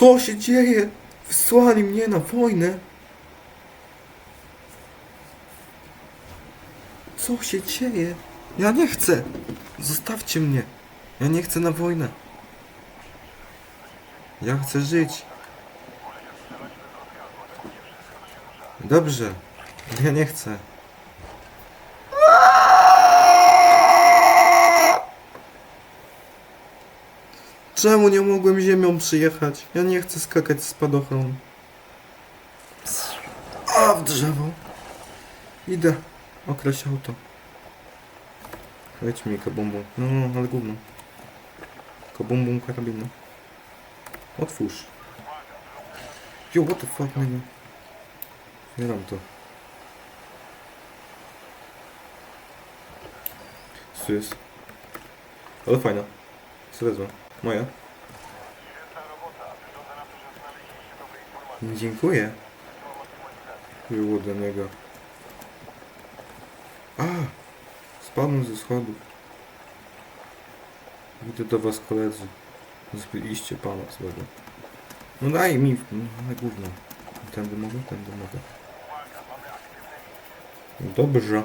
Co się dzieje? Wysłali mnie na wojnę. Co się dzieje? Ja nie chcę. Zostawcie mnie. Ja nie chcę na wojnę. Ja chcę żyć. Dobrze. Ja nie chcę. Czemu nie mogłem ziemią przyjechać? Ja nie chcę skakać z spadochronu. A, w drzewo. Idę. Określ auto. Leć mi kabumbum. No, no, ale gówno. Kabumbum karabinu. Otwórz. Yo, what the fuck, nigga? Otwieram to. Co jest? Ale fajna. Co? Moja? Dziękuję. Było do niego. A! Spadłem ze schodów. Idę do was koledzy. Zbyliście pana złego. No daj mi, no ale gówno. Tędy mogę? Tędy mogę. Dobrze.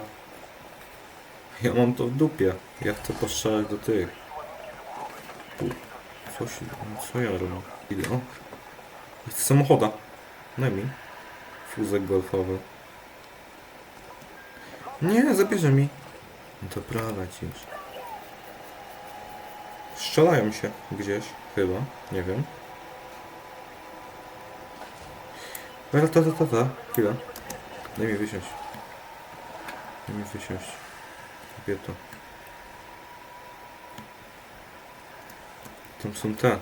Ja mam to w dupie. Ja chcę postrzelać do tych. Co się... no Co ja robię? Idę, o. Chcę samochoda. Daj mi. Fuzek golfowy. Nie, zabierze mi. No to prowadź już. Strzelają się gdzieś, chyba. Nie wiem. Ta, ta, ta, ta, ta. Chwila. Daj mi wysiąść. Daj mi wysiąść. Kobieto. Tam są te.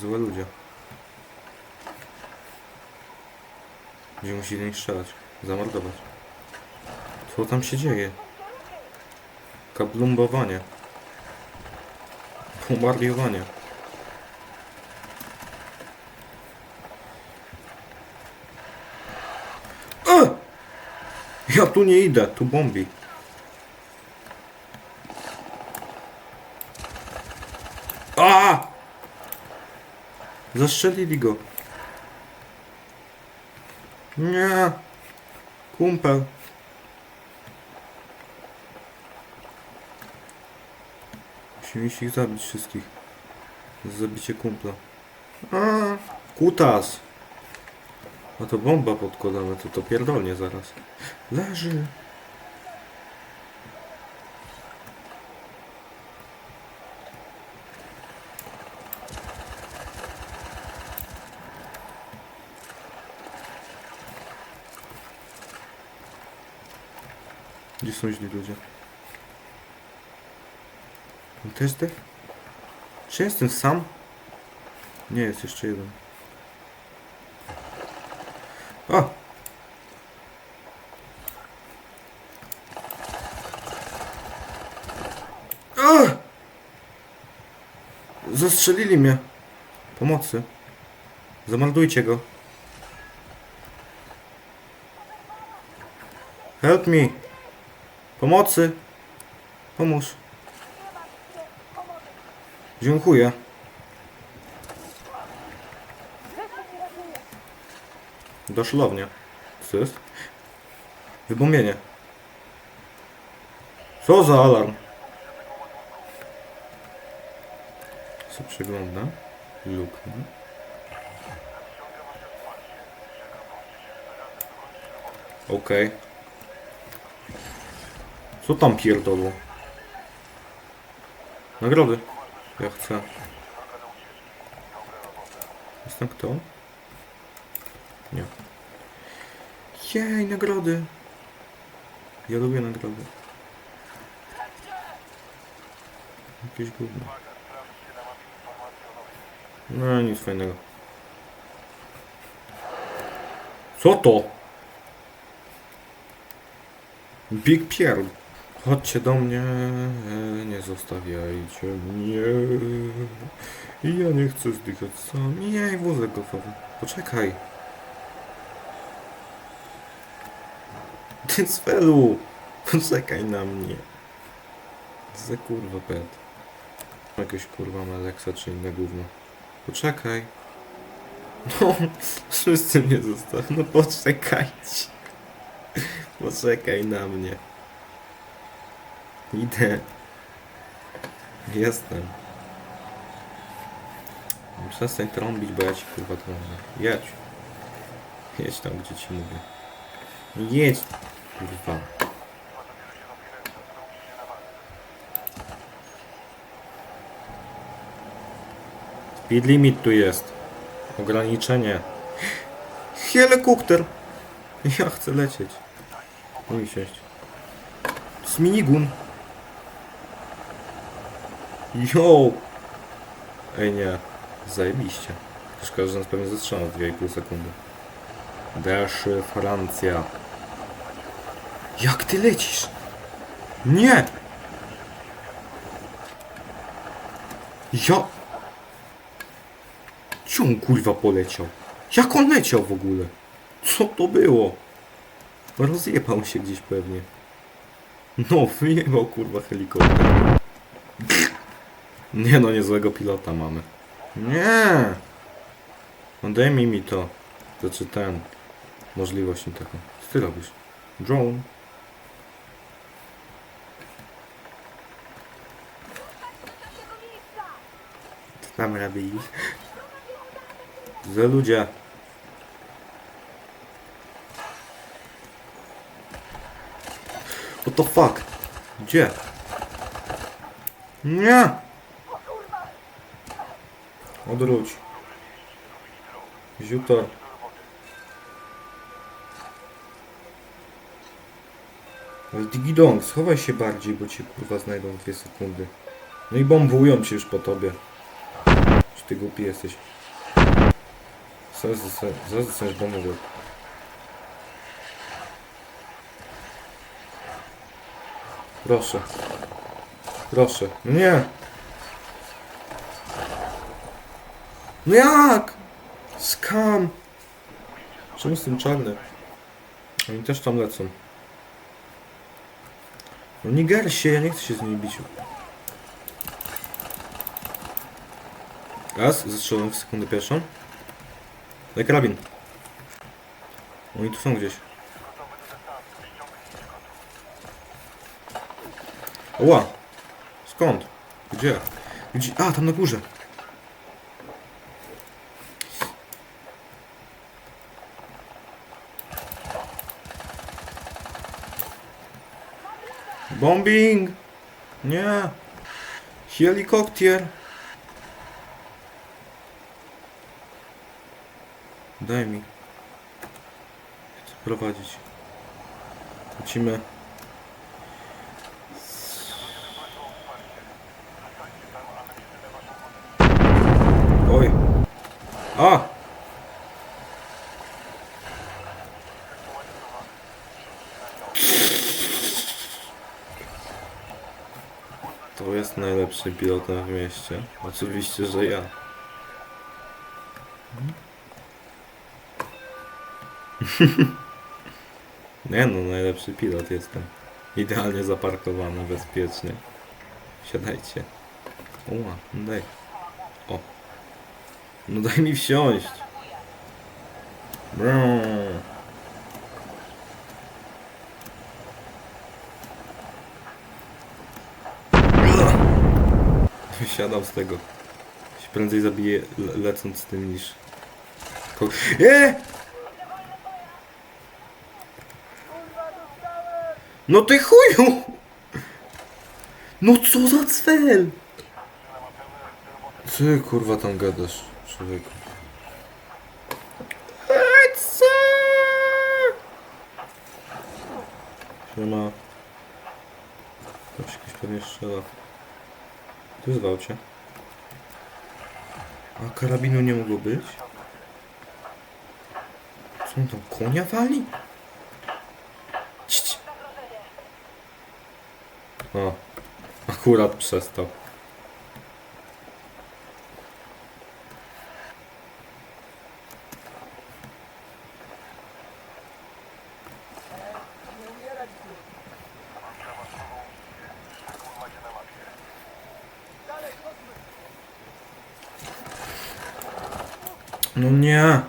Złe ludzie. Gdzie musi do nich strzelać. Zamordować. Co tam się dzieje? Kablumbowanie. Bombardowanie. E! Ja tu nie idę, tu bombi. A! Zastrzelili go. Nie. Kumpel. Musimy ich zabić wszystkich. Za Zabicie kumpla. A, kutas. A to bomba podkładamy, to to pierdolnie zaraz. Leży. Są źli ludzie? On też? Czy jestem sam? Nie, jest jeszcze jeden. A! A! Zastrzelili mnie. Pomocy. Zamordujcie go. Help me. Pomocy. Pomóż. Dziękuję. Do szlownia. Co jest? Wybombienie. Co za alarm? Co przegląda? Luknę. Okej. Co tam pierdolą? Nagrody. Ja chcę. Jestem kto? Nie. Jej, nagrody. Ja lubię nagrody. Jakieś gówno. No, nic fajnego. Co to? Big Pierre. Chodźcie do mnie, nie zostawiajcie mnie. Ja nie chcę zdychać sam. Jej, wózek gotowy. Poczekaj. Ty Svelu! Poczekaj na mnie. Za kurwa pet. Jakieś kurwa Meleksa czy inne gówno. Poczekaj. No, wszyscy mnie zostawią. No poczekajcie. Poczekaj na mnie. Idę. Jestem. Przestań trąbić, bo ja ci kurwa trąbię. Jedź. Jedź tam, gdzie ci mówię. Jedź, kurwa. Speed limit tu jest. Ograniczenie. Helikopter. Ja chcę lecieć. I siąść. To minigun. Yo! Ej nie. Zajebiście. Szkoda, że nas pewnie zatrzyma w 2,5 sekundy. Deszy Francja. Jak ty lecisz? Nie! Ja... Gdzie on kurwa poleciał? Jak on leciał w ogóle? Co to było? Rozjebał się gdzieś pewnie. No, wyjebał kurwa helikopter. Nie no, niezłego pilota mamy. Nie! Odejmij mi to. Znaczy ten. Możliwość taką. Co ty robisz? Drone. Co tam robisz? Za ludzie. What the fuck? Gdzie? Nie! Odwróć. Ziutor. Digidong, schowaj się bardziej, bo cię kurwa znajdą w dwie sekundy. No i bombują cię już po tobie. Czy ty głupi jesteś? Zaraz dostaniesz bombę. Proszę. Proszę. No nie! No jak? Skam! Czemu jestem czarny? Oni też tam lecą. No się, ja nie chcę się z nimi bić. Raz, zastrzelam w sekundę pierwszą. Daj karabin. Oni tu są gdzieś. Ła! Skąd? Gdzie? Gdzie? A, tam na górze. Bombing! Nie! Helikopter! Daj mi. Chcę prowadzić. Lecimy. Oj. A! To jest najlepszy pilotem w mieście. Oczywiście, że ja. Nie no, najlepszy pilot jestem. Idealnie zaparkowany, bezpiecznie. Siadajcie. Oła, no daj. O. No daj mi wsiąść. Brrr. Wysiadam z tego. Się prędzej zabiję le lecąc z tym niż... Ko-! No ty chuju! No co za cwel! Co kurwa tam gadasz, człowieku? Siema. Ktoś jakiś pewnie strzela. Tu zwał cię. A karabinu nie mogło być? Co on tam konia wali? Cii. O, akurat przestał. No nie!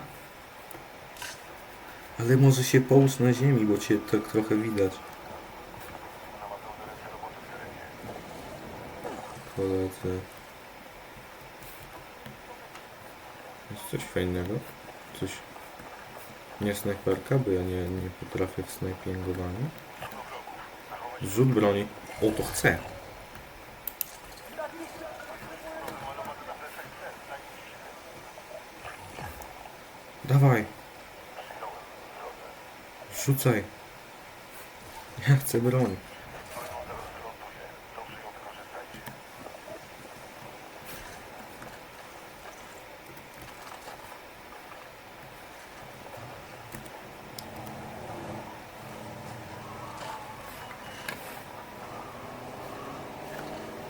Ale może się połóż na ziemi, bo cię tak trochę widać. Koledzy. Jest coś fajnego? Coś... Nie snajperka, bo ja nie, nie potrafię w snajpingowaniu. Rzut broni. O, to chcę. Dawaj. Rzucaj. Ja chcę broń.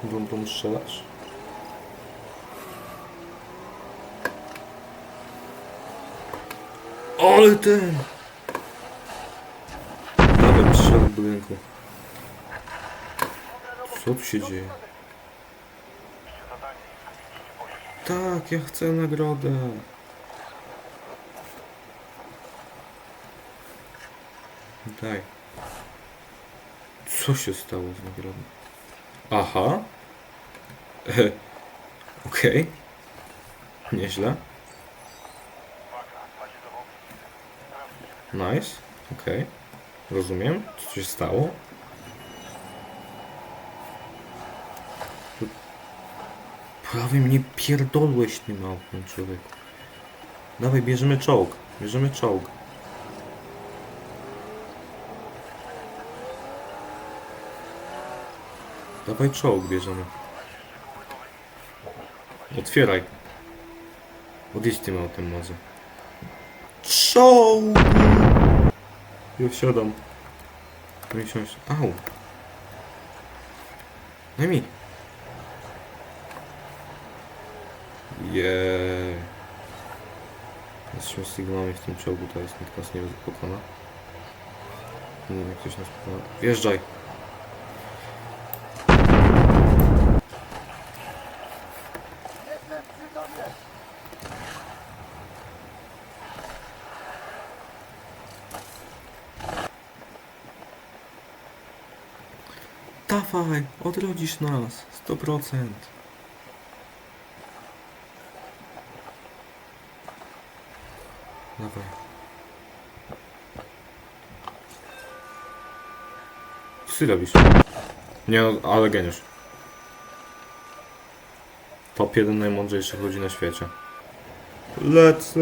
Dum dum strzelasz? Ale ten! Nawet strzał w budynku. Co tu się dzieje? Tak, ja chcę nagrodę. Daj. Co się stało z nagrodą? Aha. Okej. Nieźle. Nice. Okej. Rozumiem. Co się stało? Tu- Prawie mnie pierdolłeś tym autem, człowieku. Dawaj, bierzemy czołg. Bierzemy czołg. Dawaj czołg bierzemy. Otwieraj. Odjedź tym autem może. Czołg! Ja wsiadam. No i siąść. Au. Daj mi. Jeee. Jesteśmy sygnałami w tym czołgu, teraz nikt nas nie pokona. Nie ktoś nas pokona. Wjeżdżaj. Dawaj, odrodzisz nas. 100%. Dawaj. Co ty robisz? Nie, no, ale geniusz. Top jeden najmądrzejszych ludzi na świecie. Lecę!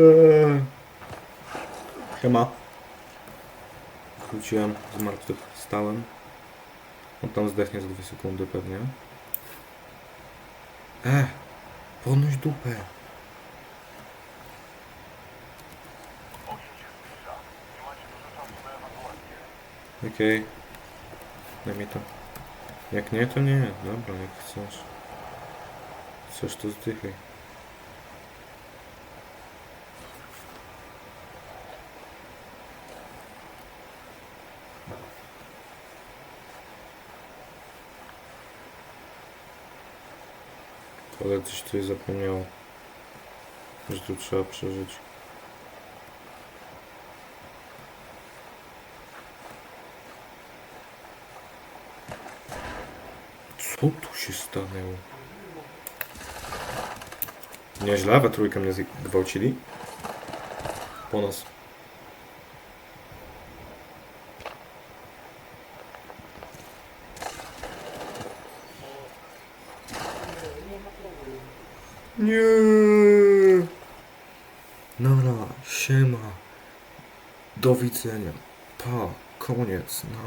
Siema. Wróciłem z martwych stałem. On tam zdechnie za 2 sekundy pewnie. E! Podnoś dupę! Okej. Daj mi to. Jak nie, to nie. Dobra, jak chcesz. Chcesz, to zdychaj. Ale coś tutaj zapomniał, że tu trzeba przeżyć. Co tu się stanęło? Nieźle, we trójkę mnie zgwałcili. Po nas. Nie. Nara, siema. Do widzenia. Pa, koniec. Na.